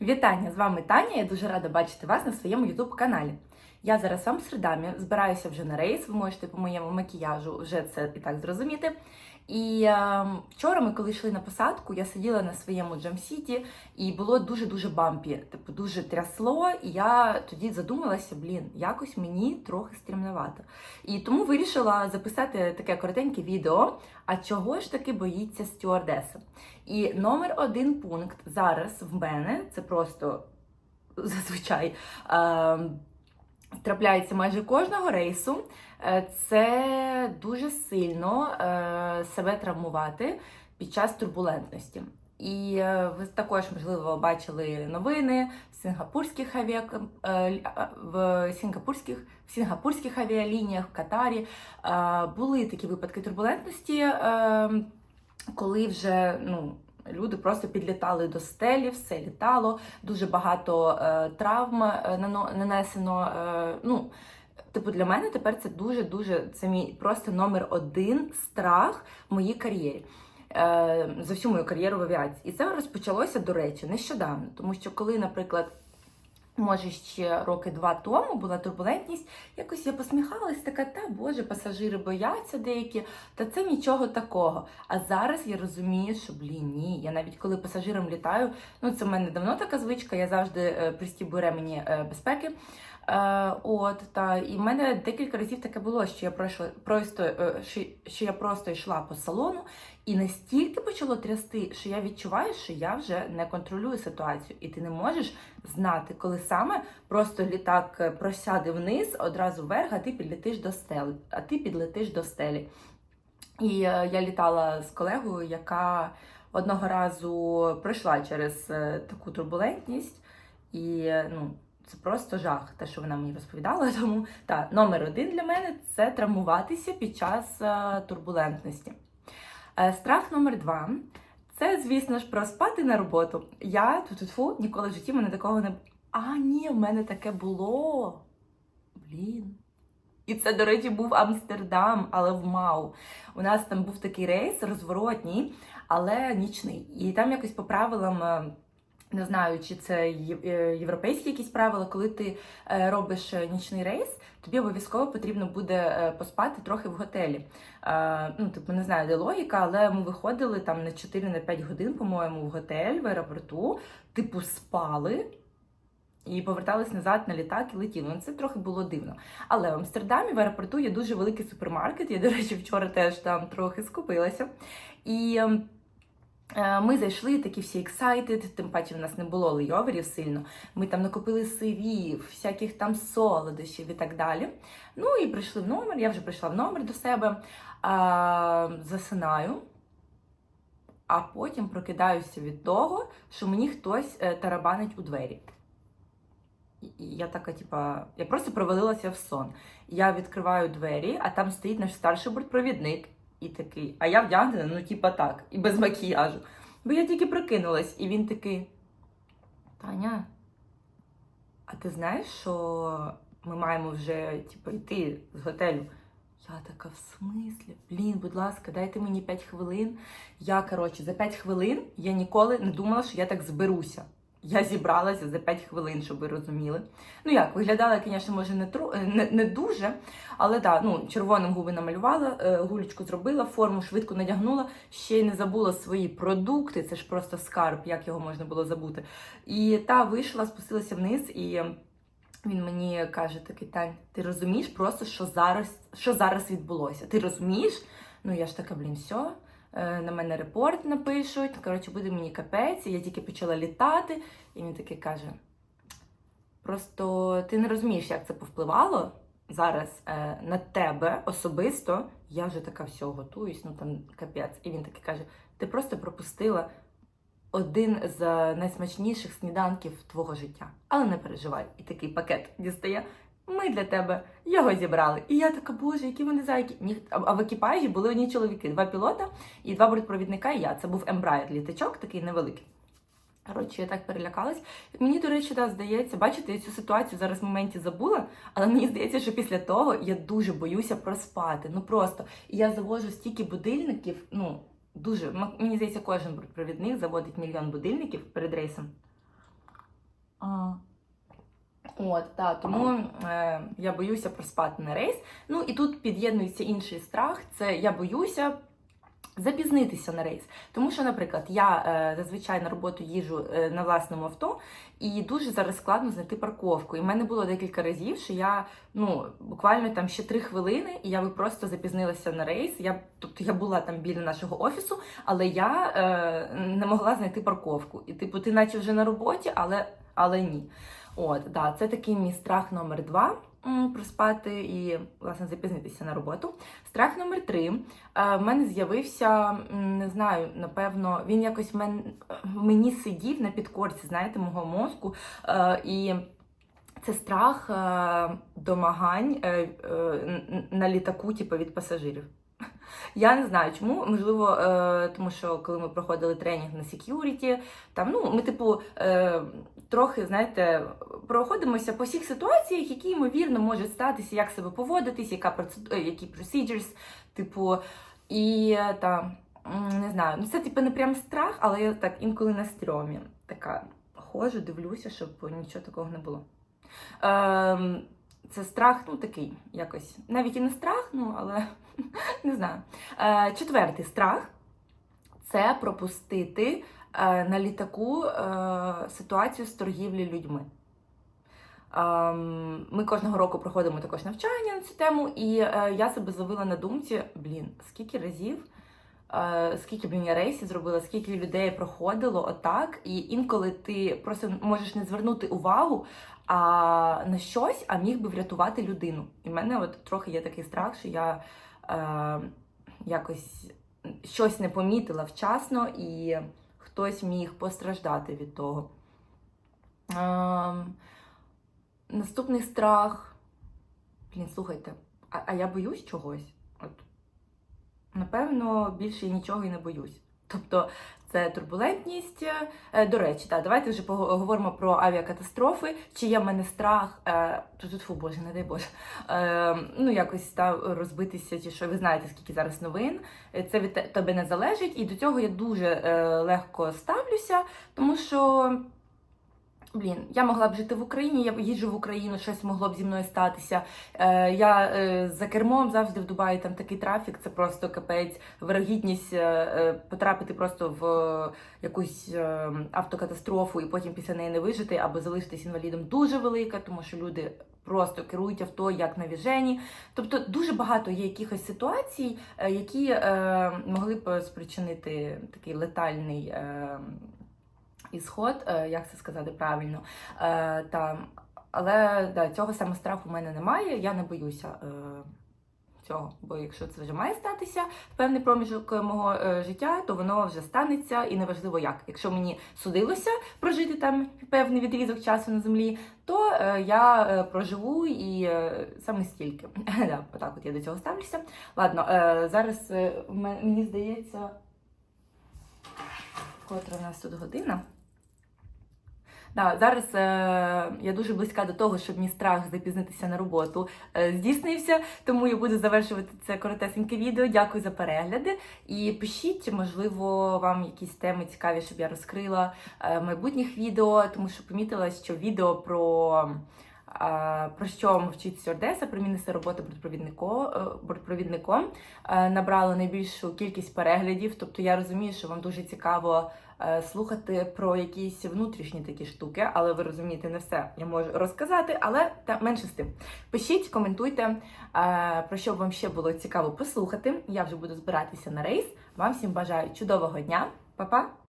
Вітання! З вами Таня. Я дуже рада бачити вас на своєму youtube каналі. Я зараз в Амстердамі, збираюся вже на рейс. Ви можете по моєму макіяжу вже це і так зрозуміти. І е, вчора ми, коли йшли на посадку, я сиділа на своєму джамсіті, і було дуже-дуже бампі, типу дуже трясло. І я тоді задумалася, блін, якось мені трохи стрімнувато. І тому вирішила записати таке коротеньке відео. А чого ж таки боїться стюардеса? І номер один пункт зараз в мене це просто зазвичай. Е, Трапляється майже кожного рейсу, Е, це дуже сильно е, себе травмувати під час турбулентності. І е, ви також, можливо, бачили новини в сингапурських авіа... в сингапурських, в сингапурських авіалініях, в Катарі. Були такі випадки турбулентності, коли вже ну. Люди просто підлітали до стелі, все літало, дуже багато е, травм е, нанесено. Е, ну, типу, для мене тепер це дуже-дуже це мій просто номер один страх в моїй кар'єрі. Е, за всю мою кар'єру в авіації. І це розпочалося, до речі, нещодавно. Тому що коли, наприклад, може ще роки два тому була турбулентність, якось я посміхалась, така, та Боже, пасажири бояться деякі, та це нічого такого. А зараз я розумію, що блін, ні. Я навіть коли пасажирам літаю, ну це в мене давно така звичка, я завжди е, пристібую ремені е, безпеки. Е, от та і в мене декілька разів таке було, що я пройшла просто е, що, я просто йшла по салону, і настільки почало трясти, що я відчуваю, що я вже не контролюю ситуацію, і ти не можеш знати, коли саме просто літак е, просяде вниз, одразу вверх, а ти підлетиш до стели, а ти підлетиш до стелі. І я літала з колегою, яка одного разу пройшла через таку турбулентність, і ну. Це просто жах, те, що вона мені розповідала. Тому та номер один для мене це травмуватися під час е, турбулентності. Е, страх номер два це, звісно ж, проспати на роботу. Я тут ніколи в житті мене такого не А, ні, в мене таке було. Блін. І це, до речі, був Амстердам, але в Мау. У нас там був такий рейс розворотній, але нічний. І там якось по правилам. Не знаю, чи це е, європейські якісь правила, коли ти е, робиш е, нічний рейс, тобі обов'язково потрібно буде поспати трохи в готелі. Ну, типу, не знаю, де логіка, але ми виходили там на 4-5 годин, по-моєму, в готель в аеропорту, типу, спали. І повертались назад на літак і летіли. Ну, це трохи було дивно. Але в Амстердамі в аеропорту є дуже великий супермаркет. Я, до речі, вчора теж там трохи скупилася. І ем, Ми зайшли такі всі excited, тим паче в нас не було лейоверів сильно. Ми там накупили сирів, всяких там солодощів і так далі. Ну і прийшли в номер. Я вже прийшла в номер до себе, а, засинаю, а потім прокидаюся від того, що мені хтось е, тарабанить у двері. І я така, типа, я просто провалилася в сон. Я відкриваю двері, а там стоїть наш старший бортпровідник. І такий, а я вдягнена, ну, типа так, і без макіяжу. Бо я тільки прокинулась, і він такий: Таня, а ти знаєш, що ми маємо вже типу, йти з готелю? Я така, в смислі? Блін, будь ласка, дайте мені 5 хвилин. Я, коротше, за 5 хвилин я ніколи не думала, що я так зберуся. Я зібралася за 5 хвилин, щоб ви розуміли. Ну як, виглядала, я, звісно, може, не, тру... не, не дуже, але так, ну, червоним губи намалювала, е, гулечку зробила, форму швидко надягнула, ще й не забула свої продукти. Це ж просто скарб, як його можна було забути. І та вийшла, спустилася вниз, і він мені каже: такий Тань, ти розумієш просто, що зараз, що зараз відбулося? Ти розумієш? Ну я ж така, блін, все. Е, На мене репорт напишуть, коротше, буде мені капець, я тільки почала літати, і він такий каже: Просто ти не розумієш, як це повпливало зараз е, на тебе особисто. Я вже така все готуюсь, ну там капець. І він такий каже: ти просто пропустила один з найсмачніших сніданків твого життя. Але не переживай, і такий пакет дістає. Ми для тебе його зібрали. І я така, боже, які вони зайки. А в екіпажі були одні чоловіки, два пілота і два бортпровідника, і я. Це був Embraer літачок, такий невеликий. Коротше, я так перелякалась. Мені, до речі, да, здається, бачите, я цю ситуацію зараз в моменті забула, але мені здається, що після того я дуже боюся проспати. Ну просто. Я завожу стільки будильників, ну, дуже. Мені здається, кожен провідник заводить мільйон будильників перед рейсом. А, От, та, тому е, я боюся проспати на рейс. Ну і тут під'єднується інший страх. Це я боюся запізнитися на рейс. Тому що, наприклад, я е, зазвичай на роботу їжу е, на власному авто, і дуже зараз складно знайти парковку. І в мене було декілька разів, що я ну буквально там ще три хвилини, і я би просто запізнилася на рейс. Я тобто я була там біля нашого офісу, але я е, не могла знайти парковку. І типу, ти наче вже на роботі, але, але ні. От, да, це такий мій страх номер два. Проспати і власне запізнитися на роботу. Страх номер три. Е, В мене з'явився, не знаю, напевно, він якось в мен- мені сидів на підкорці, знаєте, мого мозку. Е, І це страх е, домагань на літаку, типу, від пасажирів. Я не знаю чому. Можливо, е, тому що коли ми проходили тренінг на security, там ну ми, типу, е, трохи знаєте, проходимося по всіх ситуаціях, які ймовірно можуть статися, як себе поводитись, яка процеду- е, які procedures, типу, і е, та не знаю, ну це типу не прям страх, але я так інколи на стрьомі. Така ходжу, дивлюся, щоб нічого такого не було. Ем, це страх, ну такий якось. Навіть і не страх, ну але не знаю. Е, четвертий страх це пропустити е, на літаку е, ситуацію з торгівлі людьми. Ем, Ми кожного року проходимо також навчання на цю тему, і е, я себе зловила на думці: блін, скільки разів, е, скільки блін, я рейсів зробила, скільки людей проходило отак, і інколи ти просто можеш не звернути увагу а, на щось, а міг би врятувати людину. І в мене от трохи є такий страх, що я е, якось щось не помітила вчасно, і хтось міг постраждати від того. Ем, наступний страх. Блін, слухайте, а, а я боюсь чогось. Напевно, більше нічого і не боюсь. Тобто це турбулентність. Е, До речі, так, давайте вже поговоримо про авіакатастрофи. Чи є в мене страх, е, тут, фу, боже, не дай Боже, е, ну якось та, розбитися, чи що ви знаєте, скільки зараз новин. Це від тебе не залежить, і до цього я дуже легко ставлюся, тому що. Блін, я могла б жити в Україні, я їжджу в Україну, щось могло б зі мною статися. Е, я е, за кермом завжди в Дубаї там такий трафік, це просто капець, вирогідність е, е, потрапити просто в якусь е, автокатастрофу і потім після неї не вижити або залишитись інвалідом дуже велика, тому що люди просто керують авто як на віжені. Тобто дуже багато є якихось ситуацій, е, які е, могли б спричинити такий летальний. Е, ісход, е, як це сказати правильно. Е, Та, але да, цього саме страху в мене немає, я не боюся е, цього. Бо якщо це вже має статися в певний проміжок мого життя, то воно вже станеться і неважливо як. Якщо мені судилося прожити там певний відрізок часу на землі, то я проживу і саме стільки. да, отак от я до цього ставлюся. Ладно, зараз мені здається, котра в нас тут година. Да, зараз е, я дуже близька до того, щоб мій страх запізнитися на роботу е, здійснився. Тому я буду завершувати це коротесеньке відео. Дякую за перегляди. І пишіть, можливо, вам якісь теми цікаві, щоб я розкрила е, майбутніх відео, тому що помітила, що відео про. Про що мовчить стюардеса, про роботи е, бортпровідником е, набрало найбільшу кількість переглядів. Тобто я розумію, що вам дуже цікаво е, слухати про якісь внутрішні такі штуки, але ви розумієте, не все я можу розказати, але та менше з тим. Пишіть, коментуйте, про що б вам ще було цікаво послухати. Я вже буду збиратися на рейс. Вам всім бажаю чудового дня, Па-па!